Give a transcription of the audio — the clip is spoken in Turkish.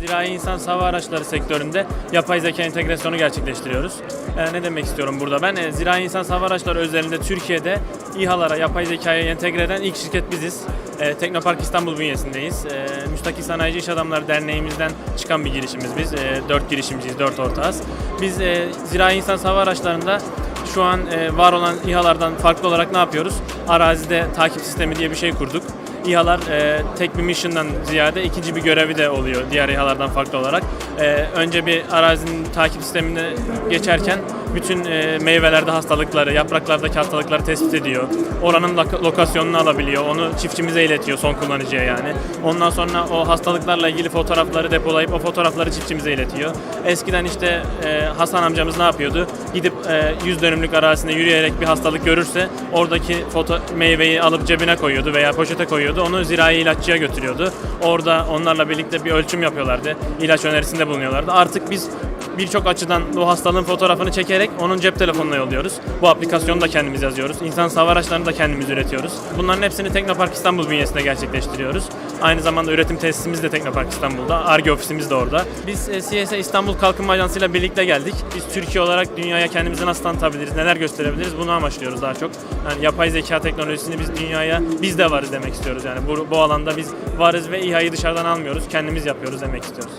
zirai insan hava araçları sektöründe yapay zeka entegrasyonu gerçekleştiriyoruz. Ee, ne demek istiyorum burada ben? Ee, zirai insan hava araçları özelinde Türkiye'de İHA'lara yapay zekayı entegre eden ilk şirket biziz. Ee, Teknopark İstanbul bünyesindeyiz. Ee, Müstakil Sanayici İş Adamları Derneğimizden çıkan bir girişimiz biz. Ee, dört girişimciyiz, dört ortağız. Biz e, zirai insan hava araçlarında şu an e, var olan İHA'lardan farklı olarak ne yapıyoruz? Arazide takip sistemi diye bir şey kurduk. İHA'lar e, tek bir mission'dan ziyade ikinci bir görevi de oluyor diğer İHA'lardan farklı olarak. E, önce bir arazinin takip sistemine geçerken bütün e, meyvelerde hastalıkları, yapraklardaki hastalıkları tespit ediyor. Oranın lok- lokasyonunu alabiliyor. Onu çiftçimize iletiyor son kullanıcıya yani. Ondan sonra o hastalıklarla ilgili fotoğrafları depolayıp o fotoğrafları çiftçimize iletiyor. Eskiden işte e, Hasan amcamız ne yapıyordu? Gidip e, 100 dönümlük arazisinde yürüyerek bir hastalık görürse oradaki foto meyveyi alıp cebine koyuyordu veya poşete koyuyordu. Onu zirai ilaççıya götürüyordu. Orada onlarla birlikte bir ölçüm yapıyorlardı. İlaç önerisinde bulunuyorlardı. Artık biz birçok açıdan bu hastalığın fotoğrafını çekerek onun cep telefonuna yolluyoruz. Bu aplikasyonu da kendimiz yazıyoruz. İnsan hava araçlarını da kendimiz üretiyoruz. Bunların hepsini Teknopark İstanbul bünyesinde gerçekleştiriyoruz. Aynı zamanda üretim tesisimiz de Teknopark İstanbul'da. ARGE ofisimiz de orada. Biz e, CSA İstanbul Kalkınma Ajansı ile birlikte geldik. Biz Türkiye olarak dünyaya kendimizi nasıl tanıtabiliriz, neler gösterebiliriz bunu amaçlıyoruz daha çok. Yani yapay zeka teknolojisini biz dünyaya biz de varız demek istiyoruz. Yani bu, bu alanda biz varız ve İHA'yı dışarıdan almıyoruz, kendimiz yapıyoruz demek istiyoruz.